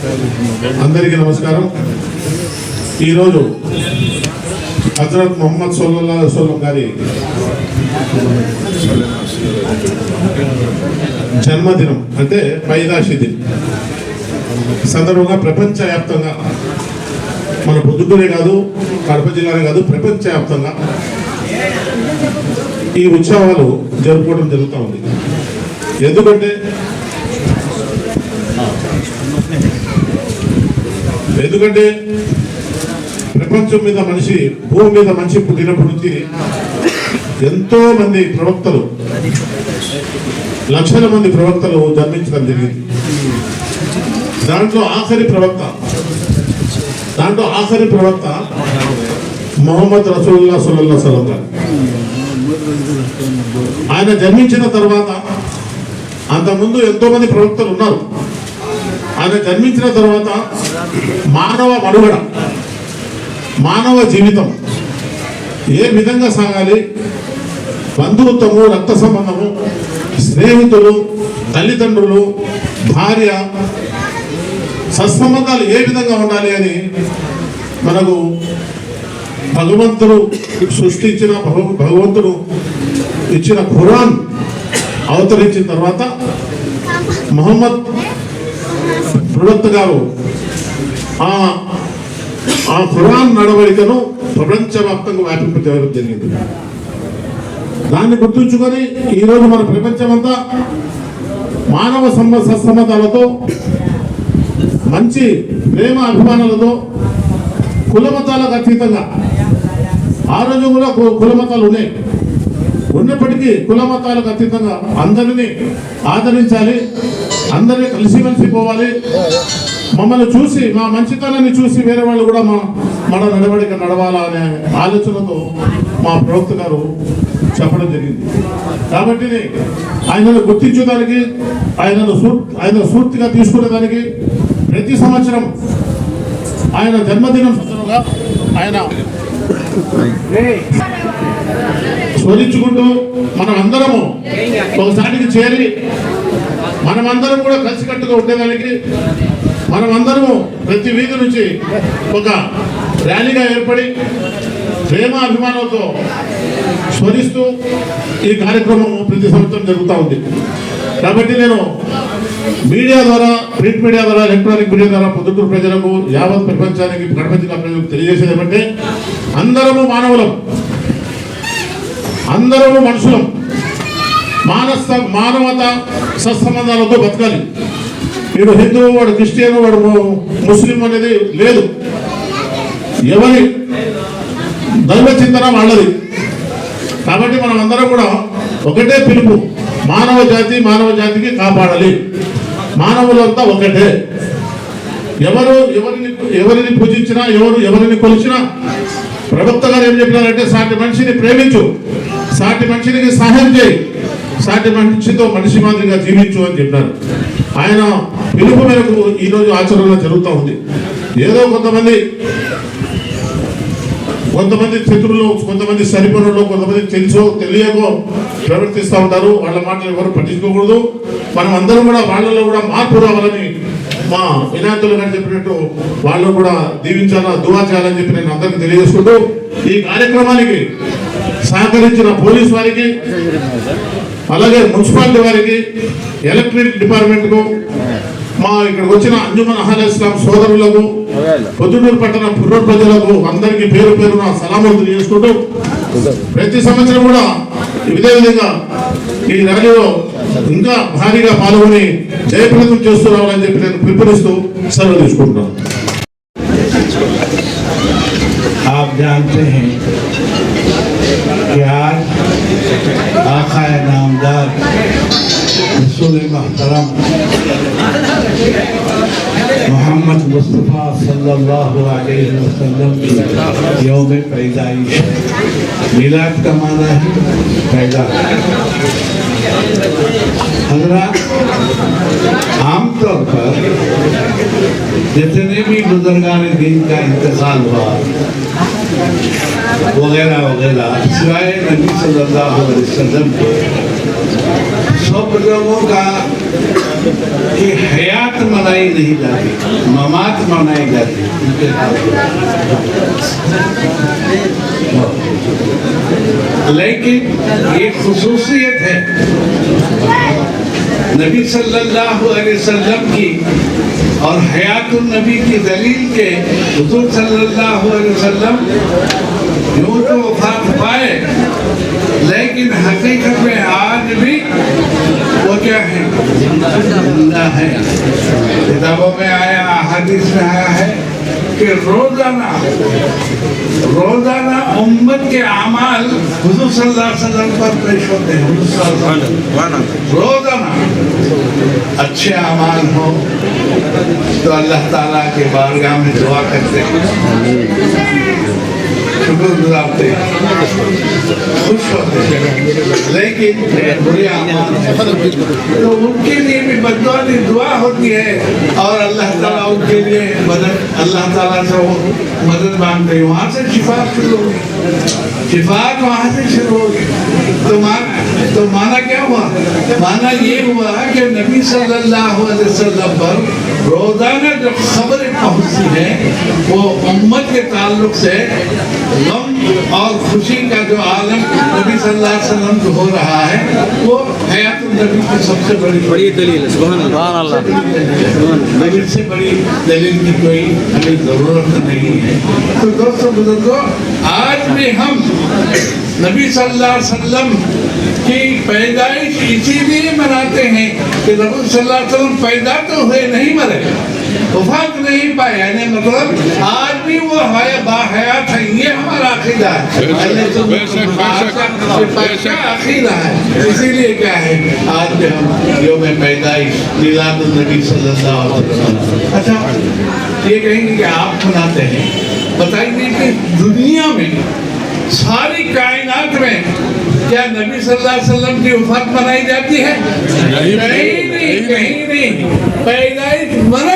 అందరికీ నమస్కారం. ఈరోజు హజరత్ మొహమ్మద్ సోల్లా సోలం గారి జన్మదినం అంటే పైదాశి దిన్. సందర్భంగా ప్రపంచవ్యాప్తంగా మన పొద్దుటూరే కాదు కడప జిల్లానే కాదు ప్రపంచవ్యాప్తంగా ఈ ఉత్సవాలు జరుపుకోవడం జరుగుతూ ఉంది. ఎందుకంటే ఎందుకంటే ప్రపంచం మీద మనిషి భూమి మీద మనిషి పుట్టినప్పటి నుంచి ఎంతో మంది ప్రవక్తలు లక్షల మంది ప్రవక్తలు జన్మించడం జరిగింది. దాంట్లో ఆఖరి ప్రవక్త దాంట్లో ఆఖరి ప్రవక్త మొహమ్మద్ రసూల్లా సుల్లా సలం గారు. ఆయన జన్మించిన తర్వాత అంతకుముందు ఎంతో మంది ప్రవక్తలు ఉన్నారు. ఆయన జన్మించిన తర్వాత మానవ మనుగడ మానవ జీవితం ఏ విధంగా సాగాలి? బంధుత్వము రక్త సంబంధము స్నేహితులు తల్లిదండ్రులు భార్య సత్సంబంధాలు ఏ విధంగా ఉండాలి అని మనకు భగవంతుడు సృష్టించిన భగవ- భగవంతుడు ఇచ్చిన ఖురాన్ అవతరించిన తర్వాత మహమ్మద్ ప్రవక్త గారు ఆ ఆ ఖురాన్ నడవడికను ప్రపంచవ్యాప్తంగా వ్యాపింపజేయడం జరిగింది. దాన్ని గుర్తుంచుకొని ఈరోజు మన ప్రపంచమంతా మానవ సంబ సత్సంబంధాలతో మంచి ప్రేమ అభిమానాలతో కులమతాలకు అతీతంగా ఆ రోజు కూడా కు- కులమతాలు ఉన్నాయి. ఉన్నప్పటికీ కులమతాలకు అతీతంగా అందరినీ ఆదరించాలి అందరినీ కలిసిమెలిసి పోవాలి. మమ్మల్ని చూసి మా మంచితనాన్ని చూసి వేరే వాళ్ళు కూడా మా మన నడవడిక నడవాలా అనే ఆలోచనతో మా ప్రవక్త గారు చెప్పడం జరిగింది. కాబట్టి ఆయనను గుర్తించడానికి ఆయనను సూ- ఆయన సూర్తిగా తీసుకునేదానికి ప్రతి సంవత్సరం ఆయన జన్మదినం సందర్భంగా ఆయన స్మరించుకుంటూ మనం అందరము ఒకసారికి చేరి మనమందరం కూడా కలిసికట్టుగా ఉండేదానికి మనమందరము ప్రతి వీధి నుంచి ఒక ర్యాలీగా ఏర్పడి ప్రేమ అభిమానంతో స్మరిస్తూ ఈ కార్యక్రమం ప్రతి సంవత్సరం జరుగుతూ ఉంది. కాబట్టి నేను మీడియా ద్వారా ప్రింట్ మీడియా ద్వారా ఎలక్ట్రానిక్ మీడియా ద్వారా పొద్దుటూరు ప్రజలకు యావత్ ప్రపంచానికి కడప ప్రజలకు తెలియజేసేది ఏమంటే అందరము మానవులం. అందరము మనుషులం. మానస మానవత సత్సంబంధాలతో బతకాలి. వీడు హిందువు వాడు క్రిస్టియన్ వాడు ముస్లిం అనేది లేదు. ఎవరి దైవ చింతన వాళ్ళది. కాబట్టి మనం అందరం కూడా ఒకటే పిలుపు. మానవ జాతి మానవ జాతికి కాపాడాలి. మానవులంతా ఒకటే. ఎవరు ఎవరిని ఎవరిని పూజించినా ఎవరు ఎవరిని కొలిచినా ప్రవక్త గారు ఏం చెప్పినారంటే సాటి మనిషిని ప్రేమించు. సాటి మనిషికి సహాయం చేయి. సాటి మనిషితో మనిషి మాదిరిగా జీవించు అని చెప్పారు ఆయన పిలుపు మేరకు ఈరోజు ఆచరణ జరుగుతూ ఉంది. ఏదో కొంతమంది కొంతమంది శత్రువులు కొంతమంది సరిపనులు కొంతమంది తెలుసో తెలియకో ప్రవర్తిస్తూ ఉంటారు. వాళ్ళ మాటలు ఎవరు పట్టించుకోకూడదు. మనం అందరం కూడా వాళ్ళలో కూడా మార్పు రావాలని మా వినాయకులు గారు చెప్పినట్టు వాళ్ళు కూడా దీవించాలా దువా చేయాలని చెప్పి నేను అందరికీ తెలియజేసుకుంటూ ఈ కార్యక్రమానికి సహకరించిన పోలీస్ వారికి అలాగే మున్సిపాలిటీ వారికి ఎలక్ట్రిక్ డిపార్ట్మెంట్కు మా ఇక్కడికి వచ్చిన అంజుమన్ అహల్ ఇస్లాం సోదరులకు పొద్దుటూరు పట్టణ పుర్ర ప్రజలకు అందరికీ పేరు పేరున సలాములు తెలియజేసుకుంటూ ప్రతి సంవత్సరం కూడా ఇదే విధంగా ఈ ర్యాలీలో ఇంకా భారీగా పాల్గొని జయప్రదం చేస్తూ రావాలని చెప్పి నేను పిలుపునిస్తూ సెలవు తీసుకుంటున్నాను आप जानते हैं कि आज आका نامدار رسول محترم محمد مصطفیٰ صلی اللہ علیہ وسلم یوم پیدائش میلاد کا معنی ہے پیدا حضرات عام طور پر جتنے بھی بزرگان دین کا انتقال ہوا وغیرہ وغیرہ، سوائے نبی صلی اللہ علیہ وسلم کے سب لوگوں کا حیات منائی نہیں جاتی، ممات منائی جاتی لیکن یہ خصوصیت ہے، نبی صلی اللہ علیہ وسلم کی اور حیات النبی کی دلیل کے حضور صلی اللہ علیہ وسلم یوں تو لیکن حقیقت میں آج بھی وہ کیا ہے؟ زندہ ہے۔ کتابوں میں آیا حدیث میں آیا ہے کہ روزانہ روزانہ امت کے اعمال حضور صلی اللہ علیہ وسلم پر پیش ہوتے ہیں۔ حضور صلی اللہ علیہ وسلم۔ روزانہ اچھے اعمال ہو تو اللہ تعالیٰ کے بارگاہ میں دعا کرتے ہیں۔ شکر گزارتے خوش ہوتے لیکن برے تو ان کے لیے بھی بدوانی دعا ہوتی ہے اور اللہ تعالیٰ ان کے لیے مدد اللہ تعالیٰ سے وہ مدد مانگتے ہیں وہاں سے شفاعت شروع ہوگی شفاعت وہاں سے شروع ہوگی تو مانا تو مانا کیا ہوا مانا یہ ہوا کہ نبی صلی اللہ علیہ وسلم پر روزانہ جو خبریں پہنچتی ہیں وہ امت کے تعلق سے غم اور خوشی کا جو عالم نبی صلی اللہ علیہ وسلم کو ہو رہا ہے وہ حیات النبی کی سب سے بڑی بڑی دلیل سبحان اللہ۔ دلیل سے بڑی دلیل کی کوئی ہمیں ضرورت نہیں ہے۔ تو دوستو بزرگو آج بھی ہم نبی صلی اللہ علیہ وسلم کی پیدائش اسی لیے مناتے ہیں کہ نبی صلی اللہ علیہ وسلم پیدا تو ہوئے نہیں مرے۔ فرق نہیں پایا یعنی مطلب آج بھی وہ ہمارے باحیات ہے یہ ہمارا عقیدہ ہے عقیدہ ہے اسی لیے کیا ہے آج بھی ہم یوم پیدائش نیلاد النبی صلی اللہ علیہ وسلم اچھا یہ کہیں گے کہ آپ مناتے ہیں بتائیے کہ دنیا میں ساری کائنات میں کیا نبی صلی اللہ علیہ وسلم کی وفات منائی جاتی ہے کہیں نہیں کہیں نہیں پیدائش منا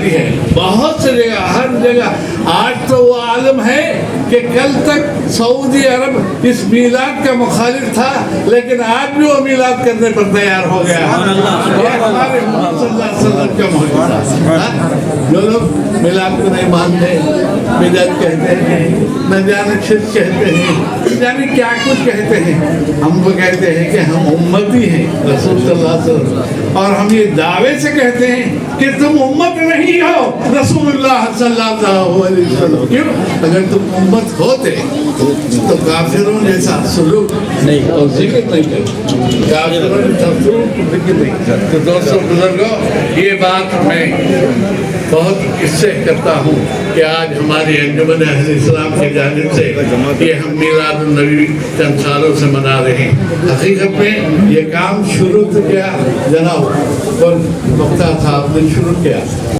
جاتی ہے۔ بہت سے جگہ ہر جگہ آج تو وہ عالم ہے کہ کل تک سعودی عرب اس میلاد کا مخالف تھا لیکن آج بھی وہ میلاد کرنے پر تیار ہو گیا۔ ہمارے محمد صلی اللہ علیہ وسلم کا ہاں، جو لوگ میلاد کو نہیں مانتے میلاد کہتے ہیں نہ شرک کہتے ہیں نہ کیا کچھ کہتے ہیں؟ ہم وہ کہتے ہیں کہ ہم امتی ہیں رسول صلی اللہ علیہ وسلم۔ اور ہم یہ دعوے سے کہتے ہیں کہ تم امت نہیں ہو رسول اللہ صلی اللہ علیہ وسلم کیوں اگر تم امت ہوتے تو کافروں جیسا سلوک نہیں تو ذکر نہیں کرتے کافروں جیسا سلوک تو ذکر نہیں کرتے تو دوستو بزرگو یہ بات میں بہت اس سے کرتا ہوں کہ آج ہماری انجمن اہل اسلام کے جانب سے یہ ہم میلاد النبی چند سالوں سے منا رہے ہیں حقیقت میں یہ کام شروع کیا جناب پر مقتہ صاحب نے شروع کیا